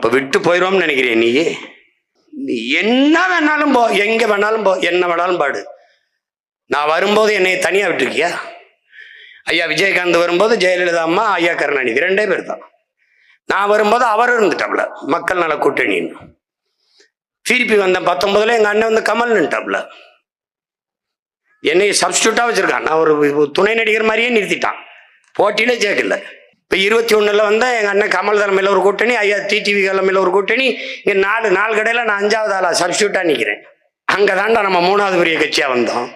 அப்போ விட்டு போயிடுவோம்னு நினைக்கிறேன் நீ? நீ என்ன வேணாலும் போ எங்கே வேணாலும் போ என்ன வேணாலும் பாடு. நான் வரும்போது என்னை தனியாக விட்டுருக்கியா? ஐயா விஜயகாந்த் வரும்போது ஜெயலலிதா அம்மா ஐயா கருணாநிதி ரெண்டே பேர் தான் நான் வரும்போது அவர் இருந்துட்டாப்ல மக்கள் நல கூட்டணின்னு. திருப்பி வந்தேன் பத்தொன்பதுல எங்கள் அண்ணன் வந்து கமல்ன்ட்டாப்ல என்னை சப்ஸ்டியூட்டாக வச்சுருக்கான். நான் ஒரு துணை நடிகர் மாதிரியே நிறுத்திட்டான். போட்டியிலே சேர்க்கல இப்போ இருபத்தி ஒன்றில் வந்து எங்கள் அண்ணன் கமல் தலைமையில் ஒரு கூட்டணி ஐயா டிடிவி தலைமையில் ஒரு கூட்டணி இங்கே நாலு நாலு கடையில் நான் அஞ்சாவது ஆளா சப்ஸ்டியூட்டாக நிற்கிறேன் அங்கே தாண்டா நம்ம மூணாவது பெரிய கட்சியாக வந்தோம்.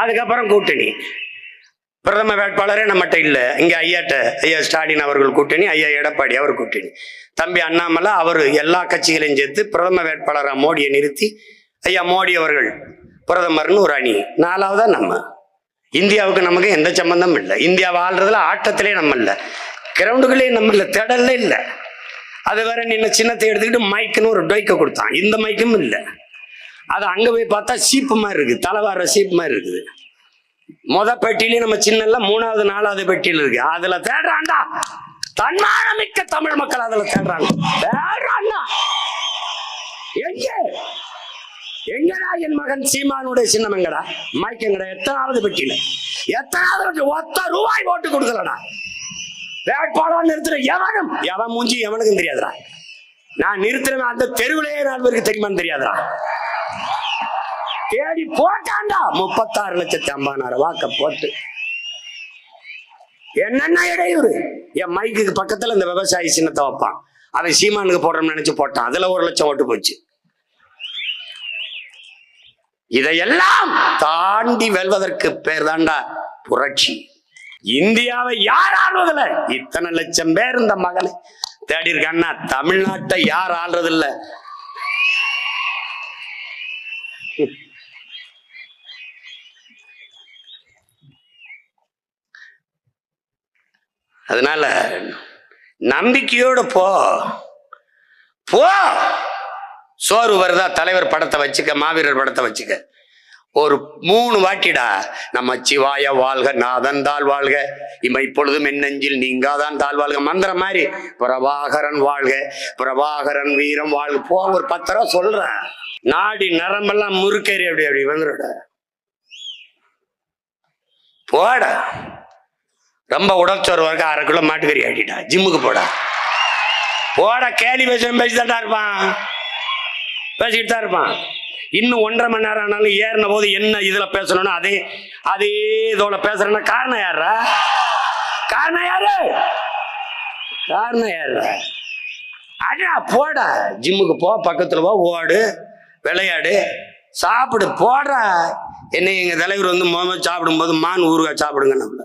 அதுக்கப்புறம் கூட்டணி. பிரதம வேட்பாளரே நம்மகிட்ட இல்லை. இங்கே ஐயாட்ட ஐயா ஸ்டாலின் அவர்கள் கூட்டணி ஐயா எடப்பாடி அவர் கூட்டணி. தம்பி அண்ணாமலை அவர் எல்லா கட்சிகளையும் சேர்த்து பிரதம வேட்பாளராக மோடியை நிறுத்தி ஐயா மோடி அவர்கள் பிரதமர்னு ஒரு அணி. நாலாவதா நம்ம. இந்தியாவுக்கு நமக்கு எந்த சம்பந்தமும் இல்லை. இந்தியாவை ஆள்றதுல ஆட்டத்திலே நம்ம இல்லை. கிரவுண்டுகளே நம்ம இல்லை. திடல்ல இல்லை. அது வேற நின்ன சின்னத்தை எடுத்துக்கிட்டு மைக்குன்னு ஒரு டொய்க்க கொடுத்தான். இந்த மைக்கும் இல்லை. அது அங்கே போய் பார்த்தா சீப்பு மாதிரி இருக்குது. தலைவார சீப்பு மாதிரி இருக்குது. மொத பெட்டிலையும் நம்ம சின்னல மூணாவது நாலாவது பெட்டியில் இருக்கு. அதுல தேடுறான்டா. தன்மானமிக்க தமிழ் மக்கள் அதுல தேடுறாங்க. தேடுறாண்டா எங்கே? எங்கடா என் மகன் சீமானுடைய சின்னம் எங்கடா? மயக்கங்கடா எத்தனாவது பெட்டியில. எத்தனாவது ஒத்த ரூபாய் ஓட்டு கொடுக்கலடா. வேட்பாளர் நிறுத்துற எவனும்? எவன் மூஞ்சி எவனுக்கும் தெரியாதுடா. நான் நிறுத்தின அந்த தெருவிலேயே நாலு பேருக்கு தெரியுமான்னு தெரியாதுடா. தேடி போட்டாண்டா முப்பத்தாறு லட்சத்தி ஐம்பதாயிரம் வாக்க போட்டு. என்னென்ன இடையூறு? என் மைக்கு பக்கத்துல இந்த விவசாயி சின்னத்தை வைப்பான். அவன் சீமானுக்கு போடுறோம்னு நினைச்சு போட்டான். அதுல ஒரு லட்சம் ஓட்டு போச்சு. இதையெல்லாம் தாண்டி வெல்வதற்கு பேர் தாண்டா புரட்சி. இந்தியாவை யார் ஆள்வதில்ல இத்தனை லட்சம் பேர் இந்த மகனை தேடி இருக்கான்னா தமிழ்நாட்டை யார் ஆள்றதில்ல? அதனால நம்பிக்கையோட போ. போ. சோறு வருதா தலைவர் படத்தை வச்சுக்க மாவீரர் படத்தை வச்சுக்க. ஒரு மூணு வாட்டிடா நம்ம சிவாய வாழ்க நாதன் தாழ் வாழ்க. இமை பொழுதும் என்னெஞ்சில் நீங்காதான் தாழ் வாழ்க. மந்திரம் மாதிரி பிரபாகரன் வாழ்க பிரபாகரன் வீரம் வாழ்க. போ ஒரு பத்து ரூபா சொல்றேன் நாடி நரம்பெல்லாம் முறுக்கேறி அப்படி அப்படி வந்துருட. போட. ரொம்ப உடச்சோறு வரைக்கும் அரை கிலோ மாட்டுக்கறி ஆட்டிட்டா ஜிம்முக்கு போடா. போட கேலி பேசணும் பேசிதான் இருப்பான். பேசிட்டு தான் இருப்பான். இன்னும் ஒன்றரை மணி நேரம் ஆனாலும் ஏறின போது என்ன இதுல பேசணும்னு அதே அதே இதோட பேசுறேன்னா காரணம் யாரா காரணம் யாரு? காரணம் யாரு அடா போடா. ஜிம்முக்கு போ பக்கத்துல போ ஓடு விளையாடு சாப்பிடு போடுறா என்ன எங்க தலைவர் வந்து முதல்ல சாப்பிடும்போது மான் ஊறுகாய் சாப்பிடுங்க நம்மள.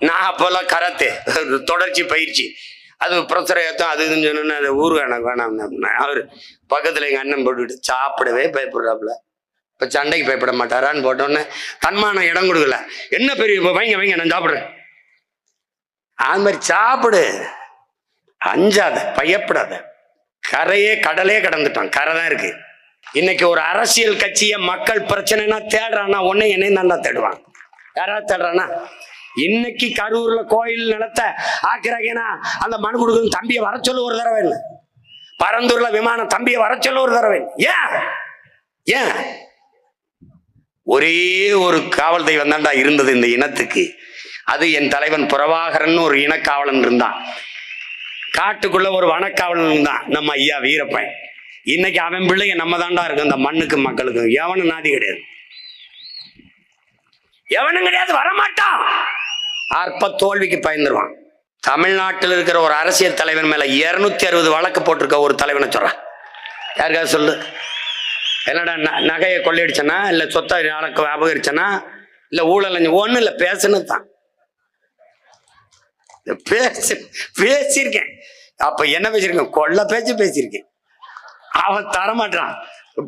நான் அப்போல்லாம் கராத்தே. தொடர்ச்சி பயிற்சி. அது பிரச்சனை ஏற்றும் அது இதுன்னு சொன்னோன்னே அது ஊருக்கு எனக்கு வேணாம்னு அவர் பக்கத்தில் எங்கள் அண்ணன் போட்டுக்கிட்டு சாப்பிடவே பயப்படுறாப்புல. இப்போ சண்டைக்கு பயப்பட மாட்டாரான்னு போட்டோன்னே தன்மான இடம் கொடுக்கல. என்ன பெரிய இப்ப வைங்க வைங்க நான் சாப்பிட்றேன். அது மாதிரி சாப்பிடு. அஞ்சாத பயப்படாத. கரையே கடலே கடந்துட்டான். கரை தான் இருக்கு. இன்னைக்கு ஒரு அரசியல் கட்சியை மக்கள் பிரச்சனைனா தேடுறான்னா உடனே என்னையும் தாண்டா தேடுவான். யாராவது தேடுறானா இன்னைக்கு கரூர்ல கோயில் நிலத்தை ஆக்குறாங்கன்னா அந்த மனு கொடுக்கணும் தம்பியை வர சொல்லு ஒரு தடவை இல்லை பரந்தூர்ல விமானம் தம்பியை வர சொல்லு ஒரு தடவை. ஏன்? ஏன்? ஒரே ஒரு காவல் தெய்வம் தான்டா இருந்தது இந்த இனத்துக்கு. அது என் தலைவன் புறவாகரன் ஒரு இனக்காவலன் இருந்தான். காட்டுக்குள்ள ஒரு வனக்காவலன் இருந்தான். நம்ம ஐயா வீரப்பன். இன்னைக்கு அவன் பிள்ளைங்க நம்ம தாண்டா இருக்கும். இந்த மண்ணுக்கு மக்களுக்கும். எவனும் நாதி கிடையாது. எவனும் கிடையாது. வரமாட்டான். அற்ப தோல்விக்கு பயந்துருவான். தமிழ்நாட்டில் இருக்கிற ஒரு அரசியல் தலைவன் மேல இருநூத்தி அறுபது வழக்கு போட்டிருக்க ஒரு தலைவனை சொல்றான் யாருக்காவது சொல்லு. என்னடா ந- நகையை கொள்ளையடிச்சனா? இல்லை சொத்தை நாளைக்கு அபகரிச்சனா? இல்லை ஊழல் ஒன்றும் இல்லை பேசுனது தான். பேசு பேசியிருக்கேன். அப்போ என்ன பேசியிருக்கேன்? கொள்ள பேச்சு பேசியிருக்கேன். அவன் தரமாட்டான்.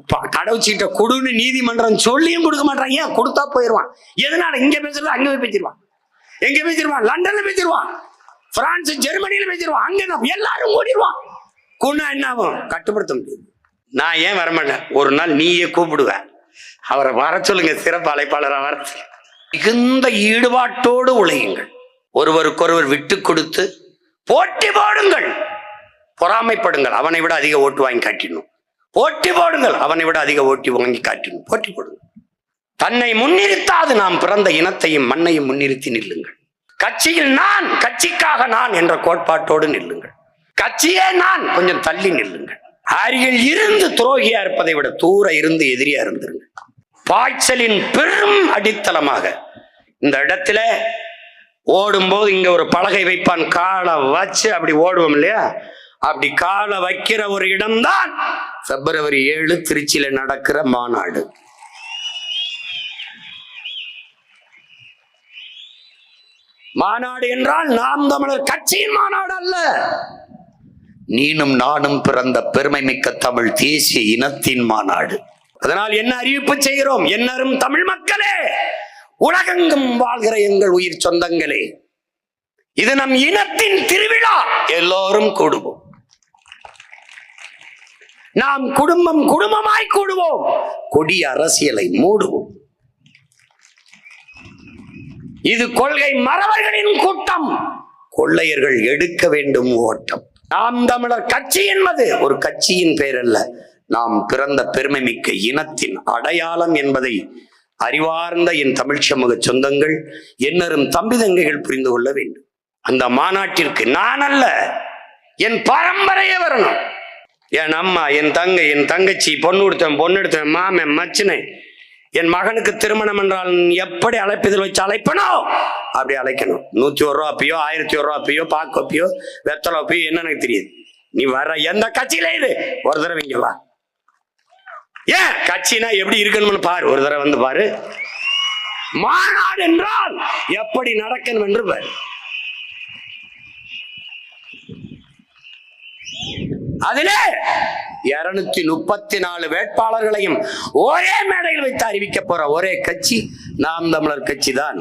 ப- கடவுச்சீட்ட கொடுன்னு நீதிமன்றம் சொல்லியும் கொடுக்க மாட்டான். ஏன்? கொடுத்தா போயிடுவான் எதனால? இங்கே பேசுறது அங்கே போய் பேசிடுவான். எங்க பேசிடுவான் லண்டன்ல பேசிடுவான் பிரான்ஸ் ஜெர்மனியில பேசிடுவான் அங்க தான் எல்லாரும் ஓடிடுவான் குணா என்ன ஆகும்? கட்டுப்படுத்த முடியாது. நான் ஏன் வரமாட்டேன்? ஒரு நாள் நீயே கூப்பிடுவேன். அவரை வர சொல்லுங்க. சிறப்பு அழைப்பாளராக வர மிகுந்த ஈடுபாட்டோடு உழையுங்கள். ஒருவருக்கொருவர் விட்டு கொடுத்து போட்டி போடுங்கள். பொறாமைப்படுங்கள். அவனை விட அதிக ஓட்டு வாங்கி காட்டிடணும். போட்டி போடுங்கள். அவனை விட அதிக ஓட்டி வாங்கி காட்டிடணும். போட்டி போடுங்கள். தன்னை முன்னிறுத்தாது நாம் பிறந்த இனத்தையும் மண்ணையும் முன்னிறுத்தி நில்லுங்கள். கட்சியில் நான் கட்சிக்காக நான் என்ற கோட்பாட்டோடு நில்லுங்கள். கட்சியே நான் கொஞ்சம் தள்ளி நில்லுங்கள். அருகில் இருந்து துரோகியா இருப்பதை விட தூர இருந்து எதிரியா இருந்துருங்க பாய்ச்சலின் பெரும் அடித்தளமாக இந்த இடத்துல ஓடும்போது இங்க ஒரு பலகை வைப்பான் காலை வச்சு அப்படி ஓடுவோம் இல்லையா? அப்படி காலை வைக்கிற ஒரு இடம்தான் பிப்ரவரி ஏழு திருச்சியில நடக்கிற மாநாடு. மாநாடு என்றால் நாம் தமிழர் கட்சியின் மாநாடு அல்ல. நீனும் நானும் பிறந்த பெருமை மிக்க தமிழ் தேசிய இனத்தின் மாநாடு. அதனால் என்ன அறிவிப்பு செய்கிறோம்? என்னரும் தமிழ் மக்களே உலகெங்கும் வாழ்கிற எங்கள் உயிர் சொந்தங்களே இது நம் இனத்தின் திருவிழா. எல்லோரும் கூடுவோம். நாம் குடும்பம் குடும்பமாய் கூடுவோம். கொடிய அரசியலை மூடுவோம். இது கொள்கை மறவர்களின் கூட்டம். கொள்ளையர்கள் எடுக்க வேண்டும் ஓட்டம். நாம் தமிழர் கட்சி என்பது ஒரு கட்சியின் பெயர் அல்ல நாம் பிறந்த பெருமை மிக்க இனத்தின் அடையாளம் என்பதை அறிவார்ந்த என் தமிழ் சமூக சொந்தங்கள் என்னரும் தம்பி தங்கைகள் புரிந்து கொள்ள வேண்டும். அந்த மாநாட்டிற்கு நான் அல்ல என் பரம்பரையே வரணும். என் அம்மா என் தங்கை என் தங்கச்சி பொண்ணு கொடுத்தேன் பொண்ணு எடுத்தேன் மாமன் மச்சினேன் என் மகனுக்கு திருமணம் என்றால் எப்படி அழைப்பதில் வச்சு அழைப்பனோ அப்படி அழைக்கணும். நூத்தி ஒரு ரூபா அப்பயோ ஆயிரத்தி ஒரு ரூபா அப்பயோ பாக்கு அப்பயோ வெத்தலை அப்பயோ என்ன எனக்கு தெரியுது. நீ வர்ற எந்த கட்சியில இது ஒரு தடவை இங்க வா. ஏன்? கட்சினா எப்படி இருக்கணும்னு பாரு. ஒரு தடவை வந்து பாரு. மாநாடு என்றால் எப்படி நடக்கணும் என்று பாரு. அதிலே இருநூத்தி முப்பத்தி நாலு வேட்பாளர்களையும் ஒரே மேடையில் வைத்து அறிவிக்க போற ஒரே கட்சி நாம் தமிழர் கட்சி தான்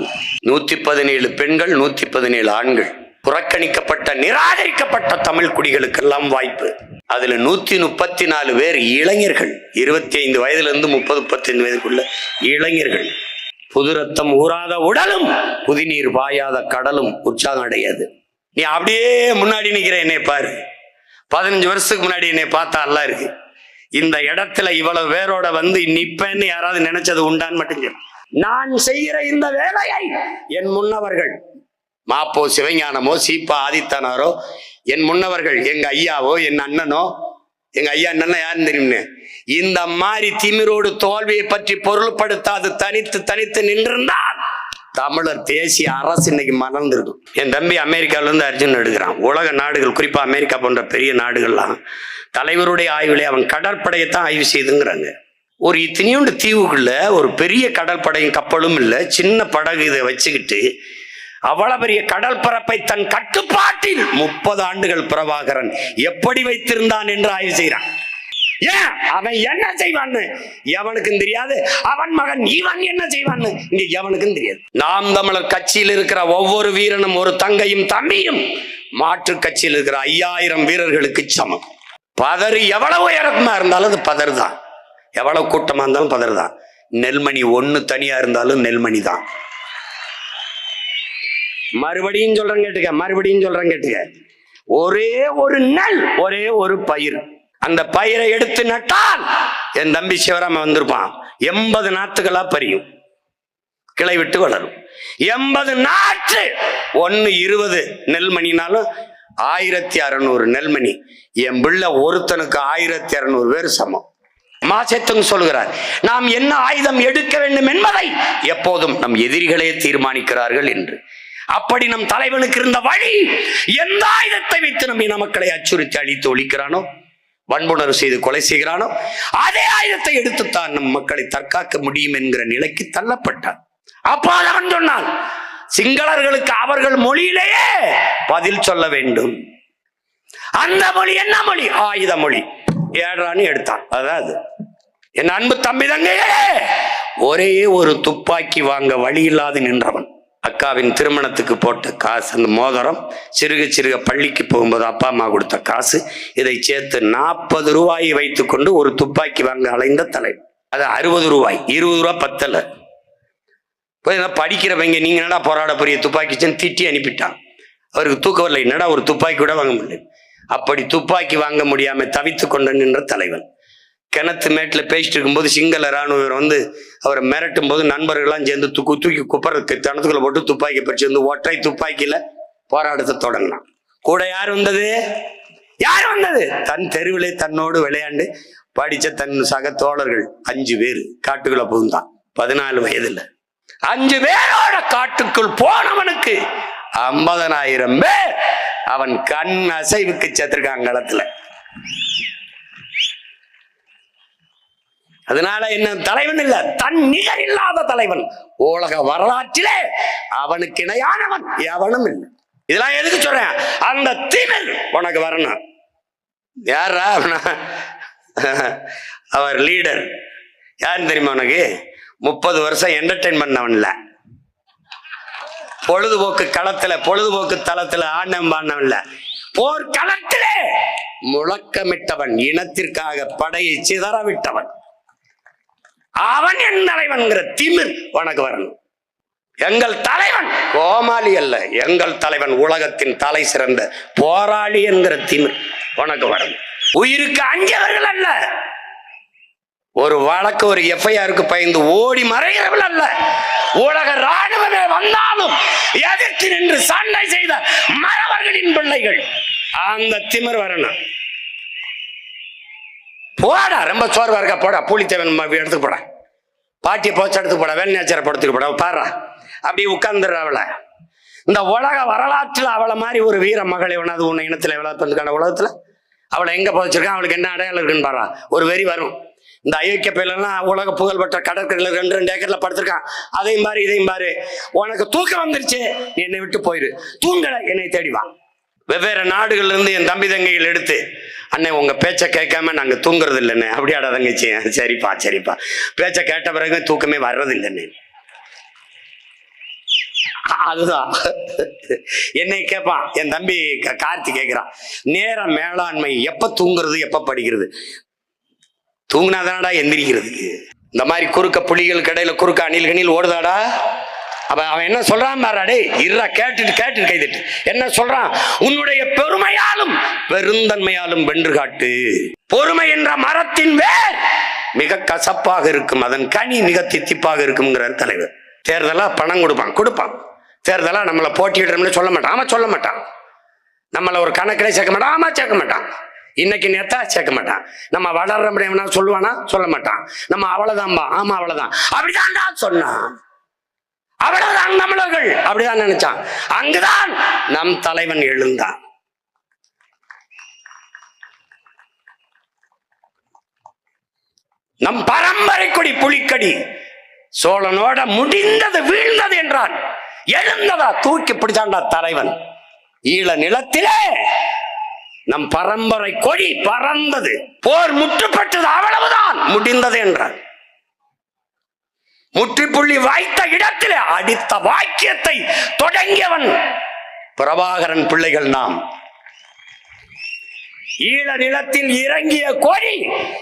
நூத்தி பதினேழு பெண்கள் நூத்தி பதினேழு ஆண்கள். புறக்கணிக்கப்பட்ட நிராகரிக்கப்பட்ட தமிழ் குடிகளுக்கெல்லாம் வாய்ப்பு. அதுல நூத்தி முப்பத்தி நாலு பேர் இளைஞர்கள். இருபத்தி ஐந்து வயதுல இருந்து முப்பது முப்பத்தைந்து வயதுக்குள்ள இளைஞர்கள். புது ரத்தம் ஊறாத உடலும் புதிநீர் பாயாத கடலும் உற்சாகம் அடையாது. நீ அப்படியே முன்னாடி நிக்கிற என்னை பாரு. பதினஞ்சு வருஷத்துக்கு முன்னாடி என்னை பார்த்தா இருக்கு. இந்த இடத்துல இவ்வளவு பேரோட வந்து நிப்பேன்னு யாராவது நினைச்சது உண்டான்னு மட்டும் நான் செய்கிற இந்த வேலையை என் முன்னவர்கள் மாப்போ சிவஞானமோ சீப்பா ஆதித்தனாரோ என் முன்னவர்கள் எங்க ஐயாவோ என் அண்ணனோ எங்க ஐயா அண்ணன் யாருன்னு தெரியுமே இந்த மாதிரி திமிரோடு தோல்வியை பற்றி பொருள்படுத்தாது தனித்து தனித்து நின்றிருந்தால் தமிழர் தேசிய அரசு இன்னைக்கு மறந்துருக்கும் என் தம்பி அமெரிக்கால இருந்து அர்ஜுன் எடுக்கிறான். உலக நாடுகள் குறிப்பா அமெரிக்கா போன்ற பெரிய நாடுகள்லாம் தலைவருடைய ஆய்விலே அவன் கடற்படையத்தான் ஆய்வு செய்துங்கிறாங்க. ஒரு இத்தனையோண்டு தீவுக்குள்ள ஒரு பெரிய கடற்படையும் கப்பலும் இல்லை சின்ன படகு இதை வச்சுக்கிட்டு அவ்வளவு பெரிய கடல் பரப்பை தன் கட்டுப்பாட்டில் முப்பது ஆண்டுகள் பிரபாகரன் எப்படி வைத்திருந்தான் என்று ஆய்வு செய்கிறான். ஏன்? அவன் என்ன செய்வான்னு? எவனுக்கும் தெரியாது. அவன் மகன் இவன் என்ன செய்வான்னு? இங்க எவனுக்கும் தெரியாது. நாம் தமிழர் கட்சியில் இருக்கிற ஒவ்வொரு வீரனும் ஒரு தங்கையும் தம்பியும் மாற்று கட்சியில் இருக்கிற ஐயாயிரம் வீரர்களுக்கு சமம். பதறு எவ்வளவு உயரமா இருந்தாலும் அது பதறு தான் எவ்வளவு கூட்டமா இருந்தாலும் பதறு தான் நெல்மணி ஒண்ணு தனியா இருந்தாலும் நெல்மணி தான். மறுபடியும் சொல்றேன் கேட்டுக்க மறுபடியும் சொல்றேன் கேட்டுக்க. ஒரே ஒரு நெல் ஒரே ஒரு பயிர். அந்த பயிரை எடுத்து நட்டால் என் தம்பி சிவராம வந்திருப்பான். எண்பது நாத்துகளா பறியும். கிளை விட்டு வளரும். எண்பது நாற்று ஒன்னு இருபது நெல்மணினாலும் ஆயிரத்தி அறநூறு நெல்மணி. என் பிள்ளை ஒருத்தனுக்கு ஆயிரத்தி அறநூறு பேர் சமம். மாசத்தும் சொல்கிறார் நாம் என்ன ஆயுதம் எடுக்க வேண்டும் என்பதை எப்போதும் நம் எதிரிகளே தீர்மானிக்கிறார்கள் என்று. அப்படி நம் தலைவனுக்கு இருந்த வழி எந்த ஆயுதத்தை வைத்து நம் இன மக்களை அச்சுறுத்தி அழித்து ஒழிக்கிறானோ? வன்புணர்வு செய்து கொலை செய்கிறானோ அதே ஆயுதத்தை எடுத்துத்தான் நம் மக்களை தற்காக்க முடியும் என்கிற நிலைக்கு தள்ளப்பட்டான். அப்போது அவன் சொன்னான் சிங்களர்களுக்கு அவர்கள் மொழியிலேயே பதில் சொல்ல வேண்டும். அந்த மொழி என்ன மொழி? ஆயுத மொழி. ஏழான்னு எடுத்தான். அதாவது என் அன்பு தம்பி தங்கையே ஒரே ஒரு துப்பாக்கி வாங்க வழி இல்லாது நின்றவன். அக்காவின் திருமணத்துக்கு போட்ட காசு அந்த மோதிரம் சிறுக சிறுக பள்ளிக்கு போகும்போது அப்பா அம்மா கொடுத்த காசு இதை சேர்த்து நாற்பது ரூபாயை வைத்துக்கொண்டு ஒரு துப்பாக்கி வாங்க அலைந்த தலைவர் அது அறுபது ரூபாய் இருபது ரூபாய் பத்தல. படிக்கிறவங்க நீங்க என்னடா போராட பெரிய துப்பாக்கிச்சுன்னு திட்டி அனுப்பிட்டான். அவருக்கு தூக்கம் வரல என்னடா ஒரு துப்பாக்கி கூட வாங்க முடியல. அப்படி துப்பாக்கி வாங்க முடியாம தவித்து கொண்டு நின்ற தலைவன். கிணத்து மேட்டில் பேசிட்டு இருக்கும்போது சிங்கள ராணுவர் வந்து அவரை மிரட்டும் போது நண்பர்கள்லாம் சேர்ந்து தூக்கு தூக்கி குப்பரை தனத்துக்குள்ள போட்டு துப்பாக்கி பறிச்சு வந்து ஒற்றை துப்பாக்கியில போராட்டத்தை தொடங்கினான். கூட யார் வந்தது? யார் வந்தது? தன் தெருவிலே தன்னோடு விளையாண்டு படிச்ச தன் சக தோழர்கள் அஞ்சு பேர். காட்டுக்குள்ள புகுந்தான். பதினாலு வயதுல. அஞ்சு பேரோட காட்டுக்குள் போனவனுக்கு ஐம்பதனாயிரம் பேர் அவன் கண் அசைவுக்கு சேர்த்திருக்கான் களத்துல. அதனால என்ன தலைவன் இல்ல தன் நிகர் இல்லாத தலைவன். உலக வரலாற்றிலே அவனுக்கு இணையானவன் எவனும் இல்லை. இதெல்லாம் எதுக்கு சொல்றேன்? அந்த திமிர் உனக்கு வரணும். யாரா அவனா? அவர் லீடர் யாருன்னு தெரியுமா உனக்கு? முப்பது வருஷம் என்டர்டைன் பண்ணவன்ல பொழுதுபோக்கு களத்துல பொழுதுபோக்கு தளத்துல ஆண்டம் பாண்டவன்ல போர் களத்திலே முழக்கமிட்டவன் இனத்திற்காக படையை சிதற விட்டவன். அவன் என் தலைவன்கிற திமிர் உனக்கு வரணும். எங்கள் தலைவன் கோமாளி அல்ல. எங்கள் தலைவன் உலகத்தின் தலை சிறந்த போராளி என்கிற திமிர் உனக்கு வரணும். உயிருக்கு அஞ்சவர்கள் அல்ல. ஒரு வழக்கு ஒரு எஃப்ஐஆருக்கு பயந்து ஓடி மறைகிறவள் அல்ல. உலக ராணுவமே வந்தாலும் எதிர்த்து நின்று சண்டை செய்த மறவர்களின் பிள்ளைகள். அந்த திமிர் வரணும். போடா ரொம்ப சோர்வா இருக்கா போடா பூலித்தேவன் ம- எடுத்துக்கு போடா. பாட்டியை போச்சு எடுத்து போடா வேல்நாச்சியார படத்துக்கு போட பாடுறா அப்படி உட்கார்ந்துடுற அவளை. இந்த உலக வரலாற்றில் அவளை மாதிரி ஒரு வீர மகள் எவனாவது உன்னை இனத்துல வளர்ப்பதுக்கான உலகத்துல? அவளை எங்க புதைச்சிருக்கான் அவளுக்கு என்ன அடையாளம் இருக்குன்னு பாரா ஒரு வெறி வரும். இந்த அயோக்கிய பயிலெல்லாம் உலக புகழ்பெற்ற கடற்கரையில் ரெண்டு ரெண்டு ஏக்கர்ல படுத்திருக்கான். அதையும் பாரு இதையும் பாரு. உனக்கு தூக்கம் வந்துருச்சு என்னை விட்டு போயிரு. தூங்கலை என்னை தேடிவான் வெவ்வேறு நாடுகள்ல இருந்து என் தம்பி தங்கைகள் எடுத்து அண்ணே உங்க பேச்சை கேட்காம நாங்க தூங்குறது இல்லைண்ணே அப்படியாடா தங்கச்சி. சரிப்பா சரிப்பா. பேச்சை கேட்ட பிறகு தூக்கமே வர்றது இல்லைண்ணே அதுதான். என்னை கேட்பான் என் தம்பி கார்த்தி கேட்குறான் நேர மேலாண்மை எப்போ தூங்குறது எப்போ படிக்கிறது? தூங்கினாதானடா எந்திரிக்கிறதுக்கு இந்த மாதிரி குறுக்க புலிகள் கடையில் குறுக்க அணில் கணில் ஓடுதாடா? அப்ப அவன் என்ன சொல்றான் பாரு டேய் இருடா கேட்டுட்டு கேட்டுட்டு கைதட்டு. என்ன சொல்றான்? உன்னுடைய பெருமையாலும் பெருந்தன்மையாலும் வென்று காட்டு. பொறுமை என்ற மரத்தின் வேர் மிக கசப்பாக இருக்கும் அதன் கனி மிக தித்திப்பாக இருக்கும்ங்கிறார் தலைவர். தேர்தலா பணம் கொடுப்பான் கொடுப்பான். தேர்தலா நம்மளை போட்டியிடணும்னு சொல்ல மாட்டான். ஆமா சொல்ல மாட்டான். நம்மளை ஒரு கணக்கிலே சேர்க்க மாட்டான் ஆமா சேர்க்க மாட்டான். இன்னைக்கு நேத்தா சேர்க்க மாட்டான். நம்ம வளர்ற முடியும்னா சொல்லுவானா? சொல்ல மாட்டான். நம்ம அவ்வளவுதான்பா ஆமா அவ்வளவுதான். அப்படிதான்டா சொன்னான். அவ்வளவுதான் தமிழர்கள். அப்படிதான் நினைச்சான். அங்குதான் நம் தலைவன் எழுந்தான். நம் பரம்பரை கொடி புலிக்கடி சோழனோட முடிந்தது வீழ்ந்தது என்றான். எழுந்ததா தூக்கி பிடிச்சாண்டா தலைவன். ஈழ நிலத்திலே நம் பரம்பரை கொடி பறந்தது. போர் முற்றுப்பட்டது அவ்வளவுதான். முடிந்தது என்றான். முற்றுப்புள்ளி வாய்த்த இடத்திலே அடித்த வாக்கியத்தை தொடங்கியவன் பிரபாகரன் பிள்ளைகள் நாம். ஈழ நிலத்தில் இறங்கிய கோழி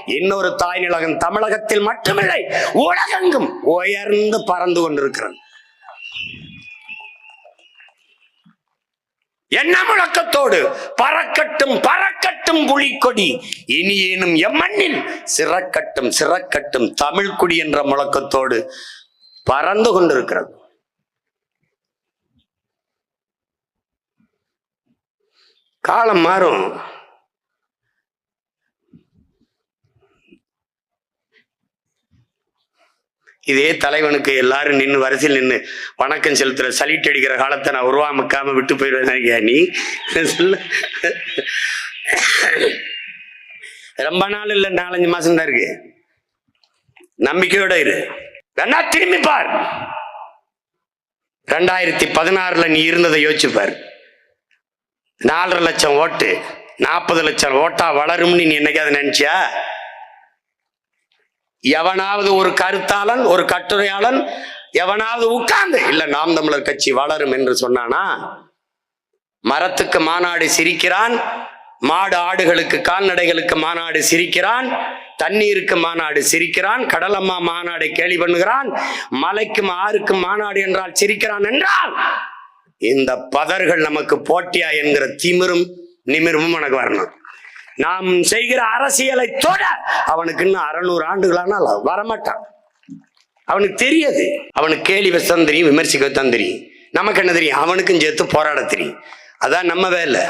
இன்னொரு தாய் நிலகம் தமிழகத்தில் மட்டுமில்லை உலகெங்கும் உயர்ந்து பறந்து கொண்டிருக்கிறது. என்ன முழக்கத்தோடு? பறக்கட்டும் பறக்கட்டும் புலிக்கொடி இனி ஏனும் எம்மண்ணில் சிறக்கட்டும் சிறக்கட்டும் தமிழ் குடி என்ற முழக்கத்தோடு பறந்து கொண்டிருக்கிறது. காலம் மாறும். இதே தலைவனுக்கு எல்லாரும் நின்று வரிசையில் நின்று வணக்கம் செலுத்துற சலிட்டு அடிக்கிற காலத்தை நான் உருவாமக்காம விட்டு போயிடுவேன் நினைக்கிறியா நீ? சொல்லு. ரொம்ப நாள் இல்லை நாலஞ்சு மாசம் தான் இருக்கு. நம்பிக்கையோட இரு. வேணா திரும்பி பார். ரெண்டாயிரத்தி பதினாறுல நீ இருந்ததை யோசிச்சுப்பார் நாலரை லட்சம் ஓட்டு நாற்பது லட்சம் ஓட்டா வளரும்னு நீ என்னைக்காவது நினைச்சியா? எவனாவது ஒரு கருத்தாளன் ஒரு கட்டுரையாளன் எவனாவது உட்கார்ந்து இல்ல நாம் தமிழர் கட்சி வளரும் என்று சொன்னானா? மரத்துக்கு மாநாடு சிரிக்கிறான் மாடு ஆடுகளுக்கு கால்நடைகளுக்கு மாநாடு சிரிக்கிறான் தண்ணீருக்கு மாநாடு சிரிக்கிறான் கடலம்மா மாநாடு கேலி பண்ணுகிறான் மலைக்கும் ஆறுக்கும் மாநாடு என்றால் சிரிக்கிறான் என்றால் இந்த பதர்கள் நமக்கு போட்டியா என்கிற திமிரும் நிமிர்வும் எனக்கு வரணும். நாம் செய்கிற அரசியலை தொட அவனுக்கு இன்னும் அறநூறு ஆண்டுகளானால் வரமாட்டான். அவனுக்கு தெரியாது. அவனுக்கு கேலி வசம் தெரியும் விமர்சிக்க விமர்சிக்கத்தான் தெரியும். நமக்கு என்ன தெரியும்? அவனுக்கும் சேர்த்து போராட தெரியும். அதான் நம்ம வேலை.